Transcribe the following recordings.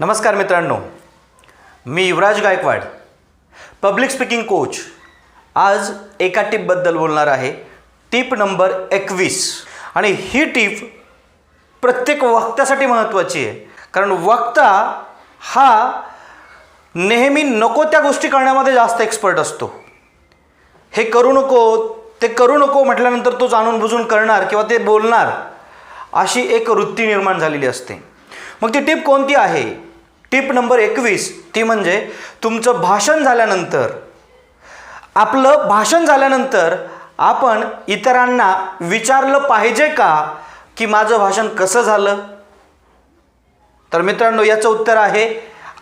नमस्कार मित्रांनो मी Yuvraj Gaikwad public speaking coach. आज एका टिपबद्दल बोलणार आहे. टीप नंबर एकवीस. आणि ही टीप प्रत्येक वक्त्यासाठी महत्त्वाची आहे. कारण वक्ता हा नेहमी नको त्या गोष्टी करण्यामध्ये जास्त एक्सपर्ट असतो. हे करू नको ते करू नको म्हटल्यानंतर तो जाणून बुजून करणार किंवा ते बोलणार अशी एक वृत्ती निर्माण झालेली असते. मग ती टीप कोणती आहे? टिप नंबर एकवीस ती म्हणजे तुमचं भाषण झाल्यानंतर. आपलं भाषण झाल्यानंतर आपण इतरांना विचारलं पाहिजे का की माझं भाषण कसं झालं? तर मित्रांनो याचं उत्तर आहे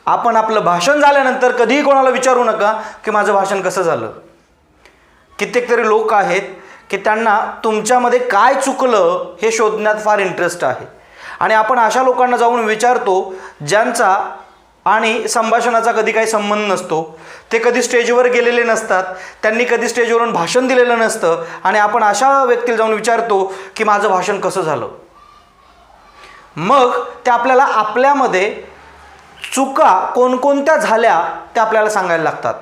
आपण आपलं भाषण झाल्यानंतर कधीही कोणाला विचारू नका की माझं भाषण कसं झालं? कित्येक तरी लोक आहेत की त्यांना तुमच्यामध्ये काय चुकलं हे शोधण्यात फार इंटरेस्ट आहे. आणि आपण अशा लोकांना जाऊन विचारतो ज्यांचा आणि संभाषणाचा कधी काही संबंध नसतो. ते कधी स्टेजवर गेलेले नसतात. त्यांनी कधी स्टेजवरून भाषण दिलेलं नसतं. आणि आपण अशा व्यक्तीला जाऊन विचारतो की माझं भाषण कसं झालं? मग ते आपल्याला आपल्यामध्ये चुका कोणकोणत्या झाल्या त्या आपल्याला सांगायला लागतात.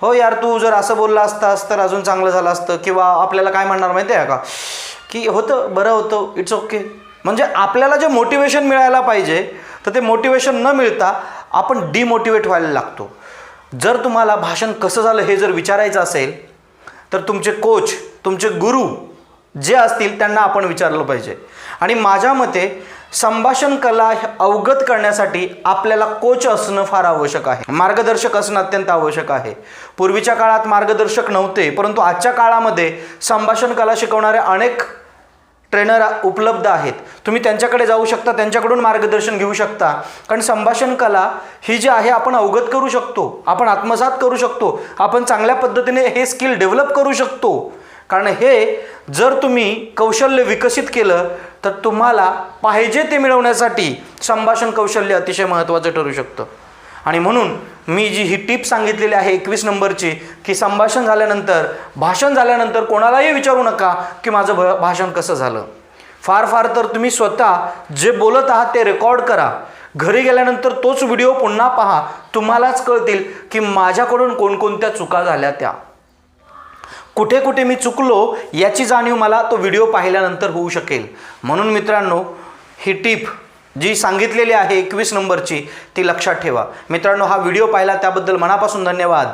हो यार तू जर असं बोलला असतास तर अजून चांगलं झालं असतं. किंवा आपल्याला काय म्हणणार माहिती आहे का? की होतं बरं होतं. इट्स ओके म्हणजे आपल्याला जे मोटिवेशन मिळायला पाहिजे तर ते मोटिवेशन न मिळता आपण डिमोटिवेट व्हायला लागतो. जर तुम्हाला भाषण कसं झालं हे जर विचारायचं असेल तर तुमचे कोच तुमचे गुरु जे असतील त्यांना आपण विचारलं पाहिजे. आणि माझ्या मते संभाषण कला हे अवगत करण्यासाठी आपल्याला कोच असणं फार आवश्यक आहे. मार्गदर्शक असणं अत्यंत आवश्यक आहे. पूर्वीच्या काळात मार्गदर्शक नव्हते परंतु आजच्या काळामध्ये संभाषण कला शिकवणारे अनेक ट्रेनर उपलब्ध आहेत. तुम्ही त्यांच्याकडे जाऊ शकता त्यांच्याकडून मार्गदर्शन घेऊ शकता. कारण संभाषण कला ही जी आहे आपण अवगत करू शकतो आपण आत्मसात करू शकतो आपण चांगल्या पद्धतीने हे स्किल डेव्हलप करू शकतो. कारण हे जर तुम्ही कौशल्य विकसित केलं तर तुम्हाला पाहिजे ते मिळवण्यासाठी संभाषण कौशल्य अतिशय महत्त्वाचं ठरू शकतं. आणि म्हणून मी जी ही टीप सांगितलेली आहे एकवीस नंबरची की संभाषण झाल्यानंतर भाषण झाल्यानंतर कोणालाही विचारू नका की माझं भ भाषण कसं झालं. फार फार तर तुम्ही स्वतः जे बोलत आहात ते रेकॉर्ड करा. घरी गेल्यानंतर तोच व्हिडिओ पुन्हा पहा. तुम्हालाच कळतील की माझ्याकडून कोणकोणत्या चुका झाल्या त्या. कुठे कुठे मी चुकलो याची जाणीव मला तो व्हिडिओ पाहिल्यानंतर होऊ शकेल. म्हणून मित्रांनो ही टीप जी सांगितलेली आहे एकवीस नंबरची ती लक्षात ठेवा. मित्रांनो हा व्हिडिओ पाहिला त्याबद्दल मनापासून धन्यवाद.